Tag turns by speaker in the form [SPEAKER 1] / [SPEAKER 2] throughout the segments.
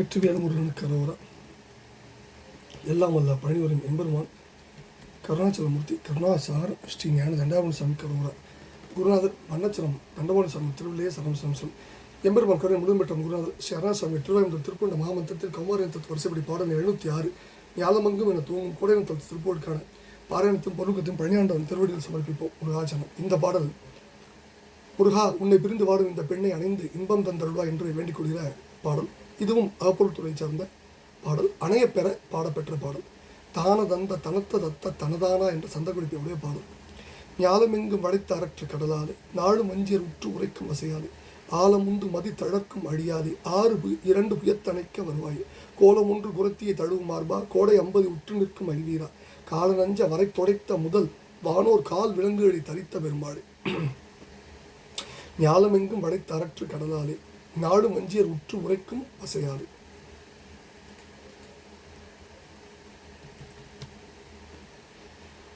[SPEAKER 1] வெற்றிவேல முருகனுக்கு அரோரா எல்லாம் வல்ல பழனிவரும் எம்பெருமான் கருணாச்சலமூர்த்தி கருணாசார் ஸ்ரீ ஞான தண்டாபுரம் சாமி கரோரா குருநாதர் மன்னச்சலம் தண்டபாணி சாமி திருவிழையே சரம் சம்சம். எம்பெருமான் கருணை முழுவதும் பெற்ற குருநாதர் ஸ்ரீ அருணாசாமி திருவாயூர் திருப்பண்ட மகாமந்திரத்தில் கௌமாரியத்தில் வரிசைப்படி பாடல் எழுநூற்றி ஆறு ஞாலமங்கும் என தூங்கும் கோடையனத்தில் திருப்போடுக்கான பாராயணத்தும் பொருளுக்கத்தையும் பழனியாண்டவன் திருவடியில் சமர்ப்பிப்போம். முருகாச்சனம் இந்த பாடல் முருகா உன்னை பிரிந்து வாடும் இந்த பெண்ணை அணைந்து இன்பம் தந்தருள்வா என்று வேண்டிக் கொள்கிற பாடல். இதுவும் அகப்பொருள் துறை சார்ந்த பாடல். அணைய பெற பாடப்பெற்ற பாடல். தான தந்த தனத்த தத்த தனதானா என்ற சந்தகுடிப்பையுடைய பாடல். ஞாலமெங்கும் வளைத்த அரற்று கடலாலே நாடு மஞ்சியர் உற்று உரைக்கும் வசையாலே ஆலமுந்து மதி தழக்கும் அழியாதே ஆறு பு இரண்டு புயத்தணைக்க வருவாயே. கோலம் ஒன்று குரத்தியை தழுவும் மார்பா கோடை ஐம்பது உற்று நிற்கும் அழிவீரா கால நஞ்ச வரை தொடைத்த முதல் வானோர் கால் விலங்குகளை தரித்த பெருமாளே. ஞாலமெங்கும் வளைத்த தரற்று கடலாலே. நாடு மஞ்சியர் உற்று உரைக்கும் வசையாலே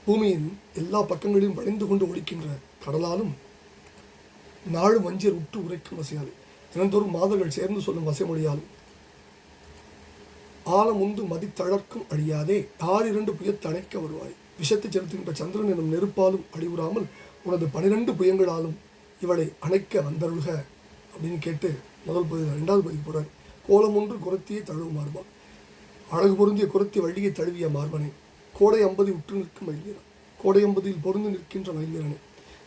[SPEAKER 1] பூமியின் எல்லா பக்கங்களிலும் வளைந்து கொண்டு ஒழிக்கின்ற கடலாலும் நாடு மஞ்சியர் உற்று உரைக்கும் வசையாலே தினந்தோறும் மாதர்கள் சேர்ந்து சொல்லும் வசைமொழியாலும் ஆழம் உந்து மதித்தழற்கும் அழியாதே ஆறு இரண்டு புயத் அணைக்க வருவாய். விஷத்தை செலுத்துகின்ற சந்திரன் எனும் நெருப்பாலும் அழிவுறாமல் உனது பனிரெண்டு புயங்களாலும் இவளை அணைக்க வந்தருள்க அப்படின்னு கேட்டு முதல் பகுதியில் ரெண்டாவது பகுதி போகிறார் கோலம் ஒன்று குரத்தியை தழுவு மார்பான். அழகு பொருந்திய குரத்தி வழியை தழுவிய மார்பனே. கோடை அம்பதி உற்று நிற்கும் மயில்வீரன் கோடை அம்பதியில் பொருந்து நிற்கின்ற மயில்வீரனை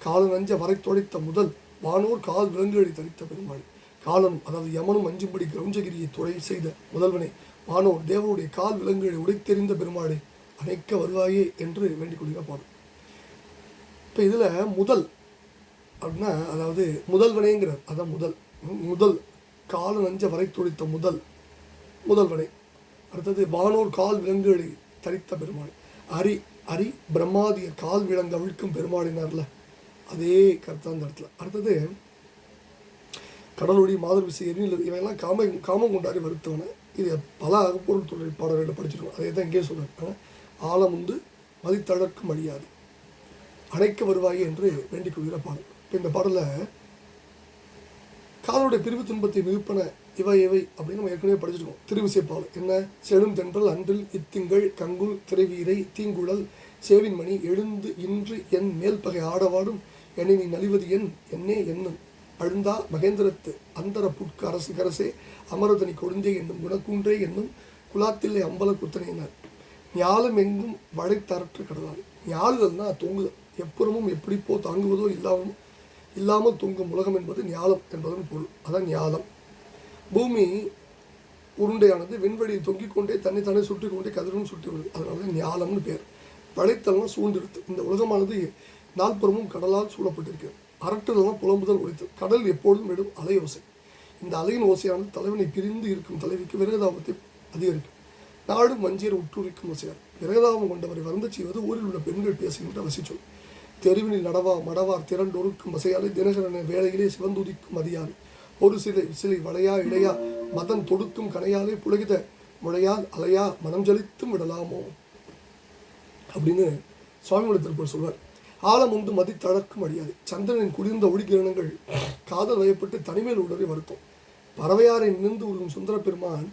[SPEAKER 1] காலம் நஞ்ச வரை தொடைத்த முதல் வானோர் கால் விலங்குகளை தரித்த பெருமாள். காலனும் அதாவது யமனும் அஞ்சும்படி கிரௌஞ்சகிரியை துறை செய்த முதல்வனை. வானோர் தேவனுடைய கால் விலங்குகளை உடைத்தெறிந்த பெருமாளை அணைக்க வருவாயே என்று வேண்டிக் கொள்கிற பாடல். இப்போ இதில் முதல் அப்படின்னா அதாவது முதல்வனேங்கிறார். அதான் முதல். முதல். கால நஞ்ச வரை துடித்த முதல். முதல்வனை. அடுத்தது வானோர் கால் விலங்குகளை தரித்த பெருமாள். அரி அரி பிரம்மாதிய கால் விலங்கு அவிழ்க்கும் பெருமாளினார்ல. அதே கருத்து அந்த இடத்துல. அடுத்தது கடலொடி மாதவிசை விசை எரிநில இவையெல்லாம் காம காமம் கொண்டாடி வருத்தவனை. இது பல அகப்பொருள் துறை பாடல்களை படிச்சிருக்கோம். அதே தான் இங்கே சொல்கிறேன் ஆழம் உண்டு மதித்தழக்கும் அழியாது அணைக்க வருவாயே என்று வேண்டிக் கொள்கிற பாடல். இந்த பாடலில் காதலுடைய பிரிவு துன்பத்தை மிகுப்பன இவை இவை அப்படின்னு நம்ம ஏற்கனவே படிச்சிருக்கோம். திருவிசை பால் என்ன? செழும் தென்றல் அன்றில் இத்திங்கள் கங்குல் திரைவீரை தீங்குழல் சேவின் மணி எழுந்து இன்று என் மேல் பகை ஆடவாடும் என்னை நீ நலிவது என் என்னே என்னும். அழுந்தா மகேந்திரத்து அந்தர புட்கு அரசு கரசே அமரதனி கொழுந்தே என்னும் குணக்கூன்றே என்னும் குலாத்தில்லை அம்பல குத்தனையினர். ஞாலம் எங்கும் வளைத்தரற்று கடலால் ஞாலுதல்னா தூங்குதல். எப்புறமும் எப்படிப்போ தாங்குவதோ இல்லாமல் இல்லாமல் தூங்கும் உலகம் என்பது ஞாலம் என்பதன் பொருள். அதான் ஞாலம் பூமி உருண்டையானது விண்வெளியில் தொங்கிக் கொண்டே தன்னை தானே சுட்டி கொண்டே கதிரும் சுட்டி வருது. அதனால தான் ஞாலம்னு பேர். வளைத்தல்னா சூழ்ந்திருத்து. இந்த உலகமானது நால்புறமும் கடலால் சூழப்பட்டிருக்கு. அரட்டுதல்னா புலம்புதல் ஒழித்து. கடல் எப்பொழுதும் விடும் அலை ஓசை. இந்த அலையின் ஓசையானது தலைவனை பிரிந்து இருக்கும் தலைவிக்கு விரகதாபத்தை அதிகரிக்கும். நாடு மஞ்சீர் உற்றுரிக்கும் ஓசையார் விரகதாபம் கொண்டவரை வறந்து செய்வது ஊரில் உள்ள பெண்கள் பேசுகின்ற வசிச்சொல். தெருவினில் நடவா மடவார் திரண்டொருக்கும் வசையாலே தினகரன வேலையிலே சிவந்துதிக்கும் மதியால். ஒரு சிலை சிலை வளையா இடையா மதன் தொடுக்கும் கனையாலே புலகித முழையால் அலையா மனம் ஜலித்தும் விடலாமோ? அப்படின்னு சுவாமியோட திருப்பூர் சொல்வார். ஆழம் உண்டு மதி தளர்க்கும் அடியாது சந்திரனின் குளிர்ந்த ஒளிகிரணங்கள் காதல் வயப்பட்டு தனிமேல் உடலை வருத்தும். பறவையாரை நின்று உருகும் சுந்தர பெருமான்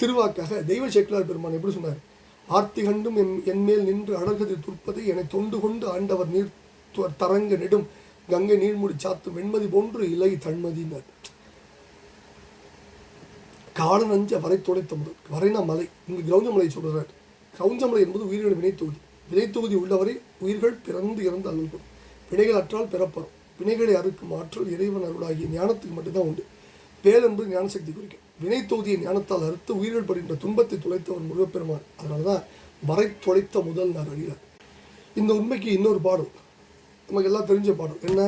[SPEAKER 1] திருவாக்காக தெய்வ சேக்கலார் பெருமான் எப்படி சொன்னார்? ஆர்த்தி கண்டும் என் என்மேல் நின்று அழகதி துற்பதை என தொண்டு கொண்டு ஆண்டவர் நீர் து- தரங்க நெடும் கங்கை நீர்முடி சாத்தும் வெண்மதி போன்று இலை தன்மதினர் காடு நஞ்ச வரை துளைத்த முதல் வரைனா மலை. இங்கு கிரௌஞ்சமலை சொல்கிறார் கிரௌஞ்சமலை என்பது உயிர்களின் வினைத்தொகுதி. வினைத்தொகுதி உள்ளவரை உயிர்கள் பிறந்து இறந்து அழுகும் வினைகள் அற்றால் பிறப்பரும். வினைகளை அறுக்கும் ஆற்றல் இறைவன் அருளாகிய ஞானத்துக்கு மட்டும்தான் உண்டு. வேல் என்பது ஞானசக்தி குறிக்கும். வினைத்தொகுதியை ஞானத்தால் அறுத்து உயிர்கள் படுகின்ற துன்பத்தை துளைத்தவர் முருகப்பெருமான். அதனால தான் மறை தொலைத்த முதல் நான் அறிகிறார் இந்த உண்மைக்கு இன்னொரு பாடல். நமக்கு எல்லாம் தெரிஞ்ச பாடல். என்ன?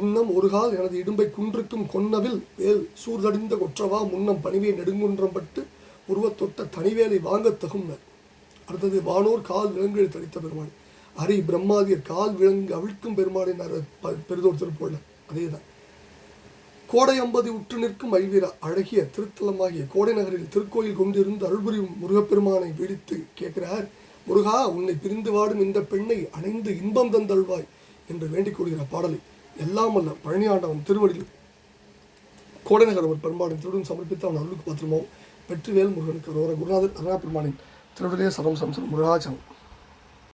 [SPEAKER 1] இன்னும் ஒரு கால் எனது இடும்பை குன்றுக்கும் கொன்னவில் வேல் சூர்தடிந்த கொற்றவா முன்னம் பணிவே நெடுங்குன்றம் பட்டு உருவத்தொட்ட தனிவேலை வாங்க தகும்னர். அடுத்தது வானோர் கால் விலங்குகளை தடித்த பெருமாள் அரி பிரம்மாதியர் கால் விலங்கு அவிழ்க்கும் பெருமாளினார் பெரிதோர் திருப்போல அதே தான் கோடை ஐம்பது உற்று நிற்கும் ஐவீரா அழகிய திருத்தலமாகிய கோடை நகரில் திருக்கோயில் கொண்டிருந்து அருள்புரியும் முருகப்பெருமானை விழித்து கேட்கிறார் முருகா உன்னை பிரிந்து வாடும் இந்த பெண்ணை அணைந்து இன்பம் தந்தல்வாய் என்று வேண்டிக் கொள்கிற பாடலை எல்லாம் அல்ல பழனியாண்டவன் திருவடியில் கோடைநகர் ஒரு பண்பாடின் திருடன் சமர்ப்பித்து அவன் அருளுக்கு பத்திரமோ வெற்றிவேல் முருகனுக்கு ஒரு குருநாதர் அருணா பெருமானின் திருடலே சரம் சம்சரம் முருகாச்சலம்.